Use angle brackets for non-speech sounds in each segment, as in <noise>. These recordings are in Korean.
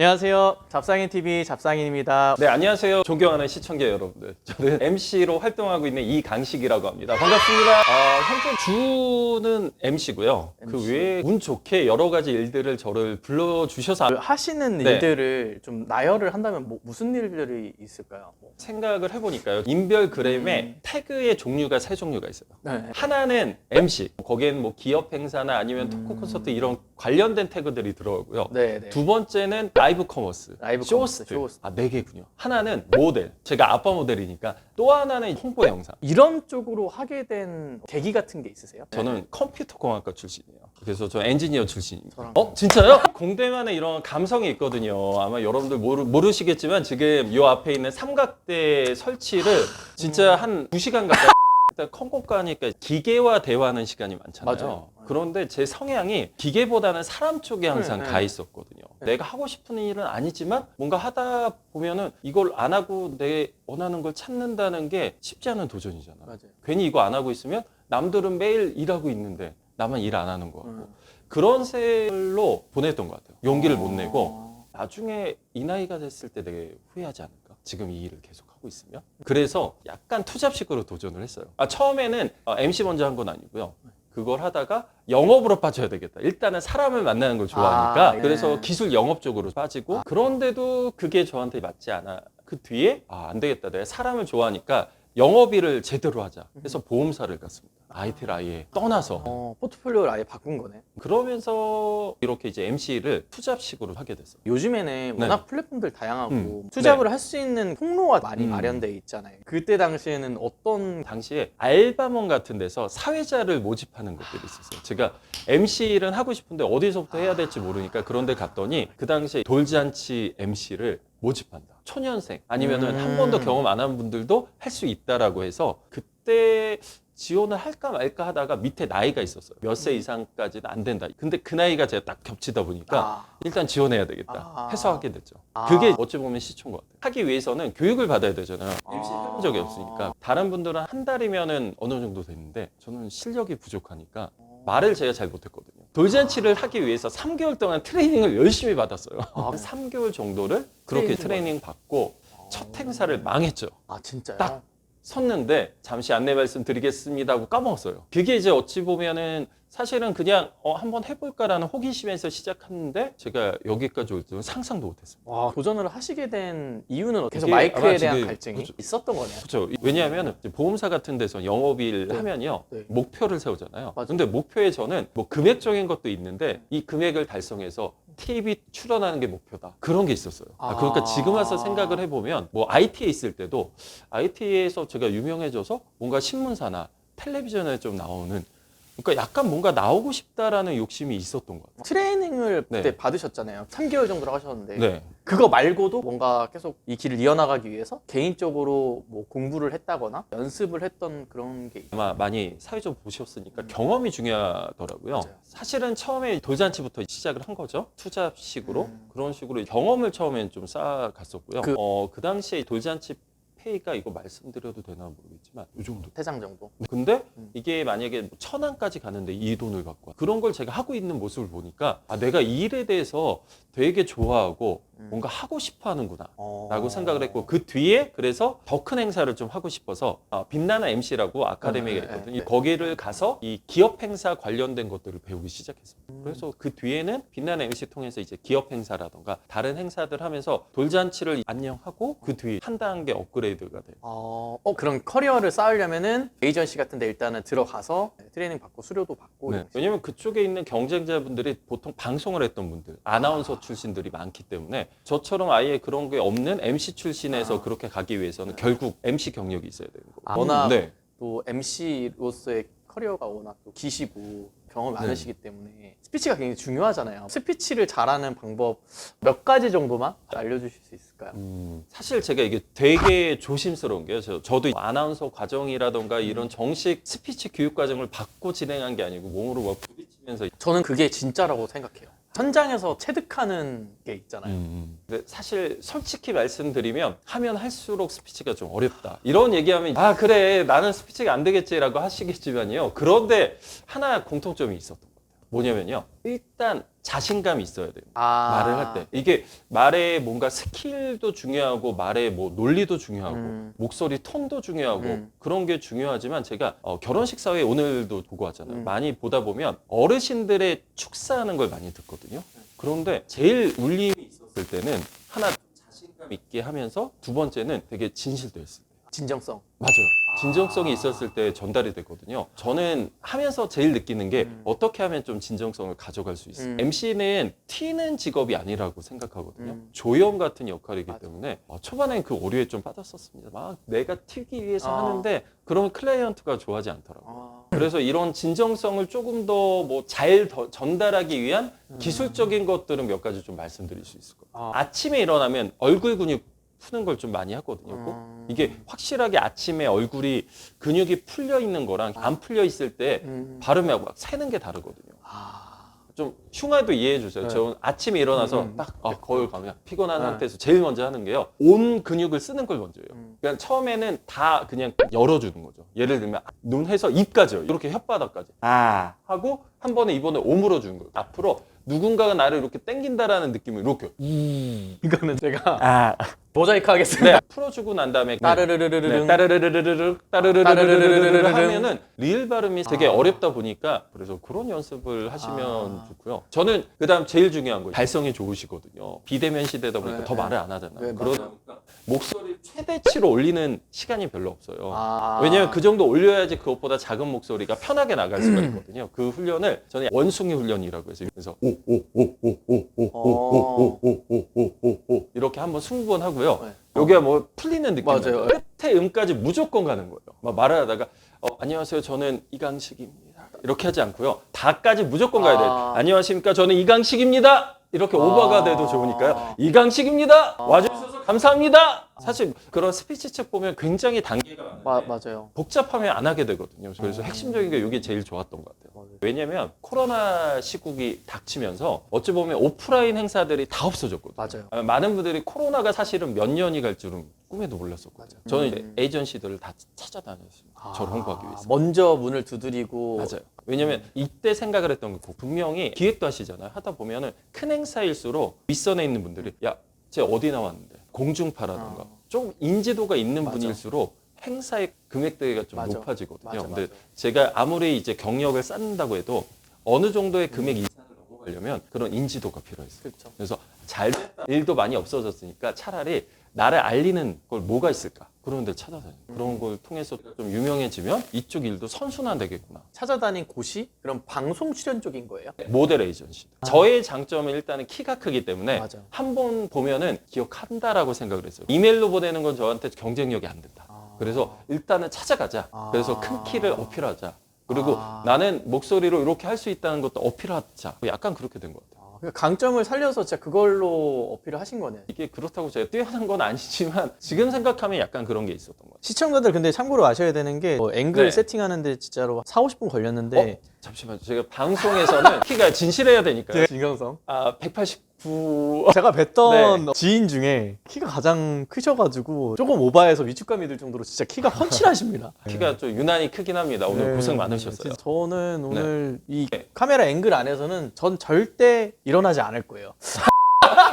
안녕하세요. 잡상인 TV 잡상인입니다. 네, 안녕하세요. 존경하는 시청자 여러분들. 저는 <laughs> MC로 활동하고 있는 이강식이라고 합니다. 반갑습니다. 아, 현재 주는 MC고요. 그 MC. 외에 운 좋게 여러 가지 일들을 저를 불러주셔서 그 하시는 네. 일들을 좀 나열을 한다면 뭐 무슨 일들이 있을까요? 뭐. 생각을 해보니까요. 인별 그램에 음. 태그의 종류가 세 종류가 있어요. 네. 하나는 MC. 거기엔 뭐 기업 행사나 아니면 음. 토크 콘서트 이런 관련된 태그들이 들어오고요. 네, 네. 두 번째는 라이브 커머스, 라이브 커머스, 쇼호스트. 쇼호스트. 아, 네 개군요. 하나는 모델. 제가 아빠 모델이니까 또 하나는 홍보 영상. 이런 쪽으로 하게 된 계기 같은 게 있으세요? 저는 컴퓨터 공학과 출신이에요. 그래서 저 엔지니어 출신입니다. 저랑 어 진짜요? <laughs> 공대만의 이런 감성이 있거든요. 아마 여러분들 모르, 모르시겠지만 지금 요 앞에 있는 삼각대 설치를 진짜 한 2시간 가까이 일단 컴공과니까 기계와 대화하는 시간이 많잖아요. 맞아요. 그런데 제 성향이 기계보다는 사람 쪽에 항상 네, 네. 가 있었거든요. 네. 내가 하고 싶은 일은 아니지만 뭔가 하다 보면은 이걸 안 하고 내 원하는 걸 찾는다는 게 쉽지 않은 도전이잖아요. 맞아요. 괜히 이거 안 하고 있으면 남들은 매일 일하고 있는데 나만 일 안 하는 거 같고 음. 그런 세월로 보냈던 것 같아요. 용기를 못 내고 어. 나중에 이 나이가 됐을 때 되게 후회하지 않을까? 지금 이 일을 계속 하고 있으면 그래서 약간 투잡식으로 도전을 했어요. 아, 처음에는 어, MC 먼저 한 건 아니고요. 그걸 하다가 영업으로 빠져야 되겠다. 일단은 사람을 만나는 걸 좋아하니까 아, 네. 그래서 기술 영업 쪽으로 빠지고 그런데도 그게 저한테 맞지 않아. 그 뒤에 아, 안 되겠다. 내가 사람을 좋아하니까 영업일을 제대로 하자. 그래서 보험사를 갔습니다. IT를 아예 떠나서 어, 포트폴리오를 아예 바꾼 거네. 그러면서 이렇게 이제 MC를 투잡식으로 하게 됐어요. 요즘에는 네. 워낙 플랫폼들 다양하고 음. 투잡을 할 수 있는 통로가 많이 음. 마련돼 있잖아요. 그때 당시에는 어떤 당시에 알바몬 같은 데서 사회자를 모집하는 것들이 있었어요. 제가 MC 일은 하고 싶은데 어디서부터 해야 될지 모르니까 그런 데 갔더니 그 당시에 돌잔치 MC를 모집한다. 초년생 아니면은 음. 한 번도 경험 안 한 분들도 할 수 있다라고 해서 그때 지원을 할까 말까 하다가 밑에 나이가 있었어요. 몇 세 이상까지는 안 된다. 근데 그 나이가 제가 딱 겹치다 보니까 아, 일단 지원해야 되겠다 아. 해서 하게 됐죠. 아. 그게 어찌 보면 시초인 것 같아요. 하기 위해서는 교육을 받아야 되잖아요. 아. MC 해본 적이 없으니까. 다른 분들은 한 달이면은 어느 정도 됐는데 저는 실력이 부족하니까 말을 제가 잘 못했거든요. 돌잔치를 하기 위해서 3개월 동안 트레이닝을 열심히 받았어요. 아. 3개월 정도를 그렇게 트레이닝을 트레이닝 받고 첫 행사를 망했죠. 아 진짜요? 딱. 섰는데 잠시 안내 말씀드리겠습니다 하고 까먹었어요. 그게 이제 어찌 보면은 사실은 그냥 어, 한번 해볼까라는 호기심에서 시작했는데 제가 여기까지 올 줄은 상상도 못했습니다. 와, 도전을 하시게 된 이유는 계속 이게 마이크에 아마 대한 지금 갈증이 그죠. 있었던 거네요. 그렇죠. 왜냐하면 보험사 같은 데서 영업일 네. 하면요 네. 목표를 세우잖아요. 맞아요. 근데 목표에 저는 뭐 금액적인 것도 있는데 이 금액을 달성해서 TV 출연하는 게 목표다. 그런 게 있었어요. 아, 그러니까 아. 지금 와서 생각을 해보면 뭐 IT에 있을 때도 IT에서 제가 유명해져서 뭔가 신문사나 텔레비전에 좀 나오는 그러니까 약간 뭔가 나오고 싶다라는 욕심이 있었던 것 같아요. 트레이닝을 네. 그때 받으셨잖아요. 3개월 정도를 하셨는데 네. 그거 말고도 뭔가 계속 이 길을 이어나가기 위해서 개인적으로 뭐 공부를 했다거나 연습을 했던 그런 게 있- 아마 많이 사회적 보셨으니까 경험이 중요하더라고요. 맞아요. 사실은 처음에 돌잔치부터 시작을 한 거죠. 투잡식으로 음. 그런 식으로 경험을 처음엔 좀 쌓아갔었고요. 그- 어, 그 당시에 돌잔치 페이가 이거 말씀드려도 되나 모르겠지만 이 정도. 세 장 정도. 근데 음. 이게 만약에 뭐 천안까지 가는데 이 돈을 갖고 와. 그런 걸 제가 하고 있는 모습을 보니까 아 내가 이 일에 대해서 되게 좋아하고 음. 뭔가 하고 싶어 하는구나. 어. 라고 생각을 했고 그 뒤에 그래서 더 큰 행사를 좀 하고 싶어서 아, 빛나는 MC라고 아카데미가 네, 네, 있거든요. 네. 거기를 가서 이 기업 행사 관련된 것들을 배우기 시작했습니다. 음. 그래서 그 뒤에는 빛나는 MC 통해서 이제 기업 행사라던가 다른 행사들 하면서 돌잔치를 안녕하고 그 뒤에 한 단계 업그레이드 가 돼요. 어, 어, 그런 커리어를 쌓으려면은 에이전시 같은 데 일단은 들어가서 트레이닝 받고 수료도 받고 네. 왜냐면 그쪽에 있는 경쟁자분들이 보통 방송을 했던 분들, 아나운서 출신들이 많기 때문에 저처럼 아예 그런 게 없는 MC 출신에서 아. 그렇게 가기 위해서는 결국 MC 경력이 있어야 되는 거고. 아, 워낙 네. 또 MC로서의 커리어가 워낙 또 기시고 경험이 네. 많으시기 때문에 스피치가 굉장히 중요하잖아요. 스피치를 잘하는 방법 몇 가지 정도만 알려주실 수 있을까요? 음, 사실 제가 이게 되게 조심스러운 게요. 저, 저도 아나운서 과정이라던가 이런 정식 스피치 교육 과정을 받고 진행한 게 아니고 몸으로 막 부딪히면서 저는 그게 진짜라고 생각해요. 현장에서 체득하는 게 있잖아요. 음. 근데 사실 솔직히 말씀드리면 하면 할수록 스피치가 좀 어렵다. 이런 얘기하면 아 그래 나는 스피치가 안 되겠지라고 하시겠지만요. 그런데 하나 공통점이 있었던. 뭐냐면요. 일단 자신감이 있어야 돼요. 아. 말을 할 때. 이게 말의 뭔가 스킬도 중요하고 말의 뭐 논리도 중요하고 음. 목소리 톤도 중요하고 음. 그런 게 중요하지만 제가 어, 결혼식 사회 오늘도 보고 왔잖아요. 음. 많이 보다 보면 어르신들의 축사하는 걸 많이 듣거든요. 그런데 제일 울림이 있었을 때는 하나 자신감 있게 하면서 두 번째는 되게 진실도 했어요. 진정성. 맞아요. 진정성이 있었을 때 전달이 되거든요. 저는 하면서 제일 느끼는 게 음. 어떻게 하면 좀 진정성을 가져갈 수 있어요. 음. MC는 튀는 직업이 아니라고 생각하거든요. 음. 조연 같은 역할이기 맞아. 때문에 어, 초반엔 그 오류에 좀 빠졌었습니다. 막 내가 튀기 위해서 아. 하는데 그러면 클라이언트가 좋아하지 않더라고요. 아. 그래서 이런 진정성을 조금 더 뭐 잘 전달하기 위한 음. 기술적인 것들은 몇 가지 좀 말씀드릴 수 있을 거예요. 아. 아침에 일어나면 얼굴 근육 푸는 걸 좀 많이 하거든요. 꼭. 음. 이게 확실하게 아침에 얼굴이 근육이 풀려 있는 거랑 안 풀려 있을 때 음. 발음하고 막 새는 게 다르거든요. 아. 좀 흉화도 이해해 주세요. 네. 저 아침에 일어나서 음. 딱 아, 거울 가면 피곤한 네. 상태에서 제일 먼저 하는 게요. 온 근육을 쓰는 걸 먼저 해요. 음. 그러니까 처음에는 다 그냥 열어주는 거죠. 예를 들면 눈 해서 입까지요. 이렇게 혓바닥까지. 아 하고 한 번에 이번에 오물어 주는 거예요. 앞으로 누군가가 나를 이렇게 땡긴다라는 느낌을 이렇게 이거는 제가 아 모자이크 하겠습니다. 네, 풀어주고 난 다음에 따르르르르르. 네, 따르르르르르 따르르르르르 따르르르르르르 하면은 리을 발음이 되게 아. 어렵다 보니까 그래서 그런 연습을 하시면 아. 좋고요. 저는 그다음 제일 중요한 거 발성이 좋으시거든요. 비대면 시대다 보니까 네, 더 네. 말을 안 하잖아요. 네, 그러다. 보니까 목소리 최대치로 올리는 시간이 별로 없어요. 아. 왜냐면 그 정도 올려야지 그것보다 작은 목소리가 편하게 나갈 수가 있거든요. 그 훈련을 저는 원숭이 훈련이라고 해서 그래서 오오오오오오오오오오오오오오 이렇게 한번 20번 하고 요. 네. 여기가 뭐 풀리는 느낌 맞아요. 나죠? 끝에 음까지 무조건 가는 거예요. 막 말을 하다가 어, 안녕하세요. 저는 이강식입니다. 이렇게 하지 않고요. 다까지 무조건 가야 돼요. 아. 안녕하십니까? 저는 이강식입니다. 이렇게 오버가 아. 돼도 좋으니까요. 이강식입니다. 와주셔서 감사합니다. 사실 그런 스피치 책 보면 굉장히 단계가 마, 맞아요. 복잡하면 안 하게 되거든요. 그래서 어. 핵심적인 게 이게 제일 좋았던 것 같아요. 왜냐면 코로나 시국이 닥치면서 어찌 보면 오프라인 행사들이 다 없어졌거든요. 맞아요. 아, 많은 분들이 코로나가 사실은 몇 년이 갈 줄은 꿈에도 몰랐었거든요. 맞아요. 저는 음. 이제 에이전시들을 다 찾아다녔습니다. 저를 홍보하기 위해서. 먼저 문을 두드리고 맞아요. 왜냐면 이때 생각을 했던 게 분명히 기획도 하시잖아요. 하다 보면은 큰 행사일수록 윗선에 있는 분들이 야, 쟤 어디 나왔는데 공중파라던가 어. 좀 인지도가 있는 맞아. 분일수록 행사의 금액대가 좀 맞아. 높아지거든요. 맞아, 근데 맞아. 제가 아무리 이제 경력을 쌓는다고 해도 어느 정도의 금액 이 넘어가려면 그런 인지도가 필요했어요. 그렇죠. 그래서 잘 됐다. 일도 많이 없어졌으니까 차라리 나를 알리는 걸 뭐가 있을까 그런 데를 찾아다녀요. 그런 걸 통해서 좀 유명해지면 이쪽 일도 선순환 되겠구나. 찾아다닌 곳이 그런 방송 출연 쪽인 거예요. 모델 에이전시. 저의 장점은 일단은 키가 크기 때문에. 한 번 보면은 기억한다라고 생각을 했어요. 이메일로 보내는 건 저한테 경쟁력이 안 된다. 아. 그래서 일단은 찾아가자. 아. 그래서 큰 키를 어필하자. 그리고 아. 나는 목소리로 이렇게 할 수 있다는 것도 어필하자. 약간 그렇게 된 것 같아요. 아, 그러니까 강점을 살려서 진짜 그걸로 어필을 하신 거네. 이게 그렇다고 제가 뛰어난 건 아니지만 <laughs> 지금 생각하면 약간 그런 게 있었던 것 같아요. 시청자들 근데 참고로 아셔야 되는 게뭐 앵글 네. 세팅하는데 진짜로 4, 50분 걸렸는데 잠시만요. 제가 방송에서는 <laughs> 키가 진실해야 되니까요. 진경성 아, 189. 제가 뵀던 네. 지인 중에 키가 가장 크셔가지고 조금 오바해서 위축감이 들 정도로 진짜 키가 헌칠하십니다. <laughs> 키가 좀 유난히 크긴 합니다. 오늘 네, 고생 네. 많으셨어요. 진짜 저는 오늘 이 네. 카메라 앵글 안에서는 전 절대 일어나지 않을 거예요. <laughs>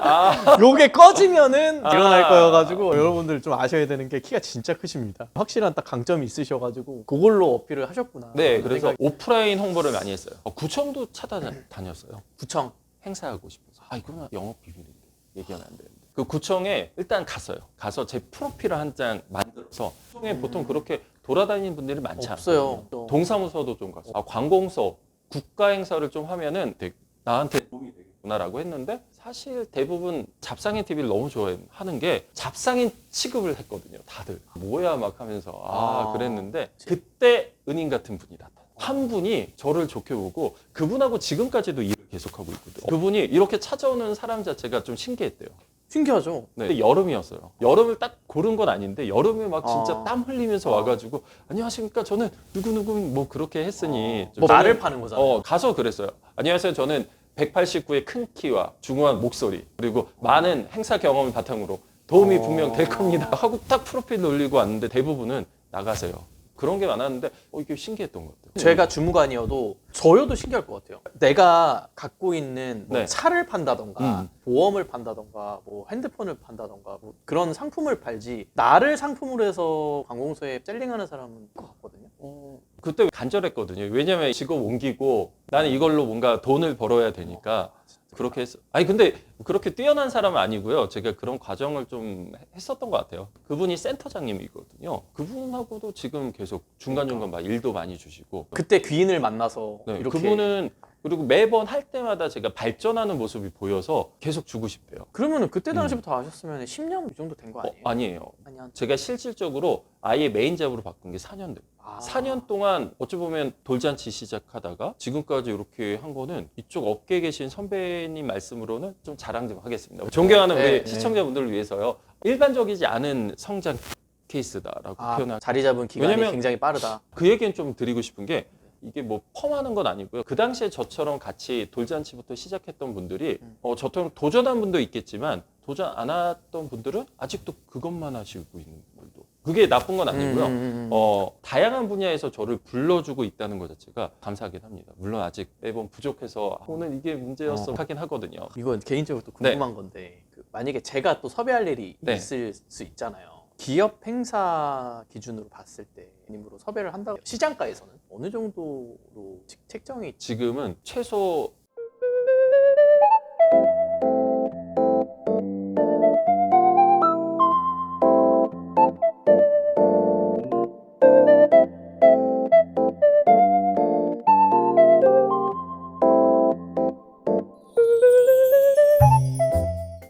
아, 요게 꺼지면은 아. 일어날 거여가지고 여러분들 좀 아셔야 되는 게 키가 진짜 크십니다. 확실한 딱 강점이 있으셔가지고 그걸로 어필을 하셨구나. 네, 그래서 생각이- 오프라인 홍보를 많이 했어요. 어, 구청도 찾아다녔어요. 구청 행사하고 싶어서. 아, 이거는 영업 비밀인데. 얘기하면 안 되는데. 그 구청에 일단 갔어요. 가서 제 프로필을 한 장 만들어서 구청에 보통 그렇게 돌아다니는 분들이 많지 음. 없어요. 않아요. 동사무소도 좀 갔어요. 아, 관공서, 국가 행사를 좀 하면은 되게 나한테 도움이 되겠구나라고 했는데 사실 대부분 잡상인 TV를 너무 좋아하는 게 잡상인 취급을 했거든요. 다들 뭐야 막 하면서 아 아. 그랬는데 그때 은인 같은 분이 나타나. 한 분이 저를 좋게 보고 그분하고 지금까지도 일을 계속하고 있거든요. 그분이 이렇게 찾아오는 사람 자체가 좀 신기했대요. 신기하죠. 네. 근데 여름이었어요. 여름을 딱 고른 건 아닌데 여름에 막 진짜 아. 땀 흘리면서 와가지고 안녕하십니까 저는 누구 누구 뭐 그렇게 했으니 뭐 저는 말을 파는 거잖아요. 어, 가서 그랬어요. 안녕하세요. 저는 189의 큰 키와 중후한 목소리 그리고 많은 행사 경험을 바탕으로 도움이 어. 분명 될 겁니다. 하고 딱 프로필 올리고 왔는데 대부분은 나가세요. 그런 게 많았는데 어, 이게 신기했던 것 같아요. 제가 주무관이어도 저여도 신기할 것 같아요. 내가 갖고 있는 뭐 네. 차를 판다던가 음. 보험을 판다던가 뭐 핸드폰을 판다던가 뭐 그런 상품을 팔지 나를 상품으로 해서 관공서에 셀링하는 사람은 것 같거든요. 어, 그때 간절했거든요. 왜냐면 직업 옮기고 나는 이걸로 뭔가 돈을 벌어야 되니까 그렇게 했어. 아니 근데 그렇게 뛰어난 사람은 아니고요. 제가 그런 과정을 좀 했었던 것 같아요. 그분이 센터장님이거든요. 그분하고도 지금 계속 중간중간 막 일도 많이 주시고. 그때 귀인을 만나서 네, 이렇게 그분은 그리고 매번 할 때마다 제가 발전하는 모습이 보여서 계속 주고 싶대요. 그러면은 그때 당시부터 아셨으면 10년 이 정도 된 거 어, 아니에요? 아니에요. 아니 한 제가 실질적으로 아예 메인 잡으로 바꾼 게 4년 됐어요. 아. 4년 동안 어찌 보면 돌잔치 시작하다가 지금까지 이렇게 한 거는 이쪽 업계에 계신 선배님 말씀으로는 좀 자랑 좀 하겠습니다. 존경하는 네, 우리 네. 시청자분들을 위해서요. 일반적이지 않은 성장 케이스다라고 아, 표현할 자리 잡은 기간이 왜냐면- 굉장히 빠르다. 그 얘기는 좀 드리고 싶은 게 이게 뭐 펌하는 건 아니고요. 그 당시에 저처럼 같이 돌잔치부터 시작했던 분들이 음. 어, 저처럼 도전한 분도 있겠지만 도전 안 했던 분들은 아직도 그것만 하시고 있는 분들도 그게 나쁜 건 아니고요. 음, 음, 음. 어, 다양한 분야에서 저를 불러주고 있다는 것 자체가 감사하긴 합니다. 물론 아직 매번 부족해서 아, 오늘 이게 문제였어 어. 하긴 하거든요. 이건 개인적으로 또 궁금한 건데 그 만약에 제가 또 섭외할 일이 네. 있을 수 있잖아요. 기업 행사 기준으로 봤을 때 님으로 섭외를 한다고 시장가에서는 어느 정도로 책- 책정이 지금은 최소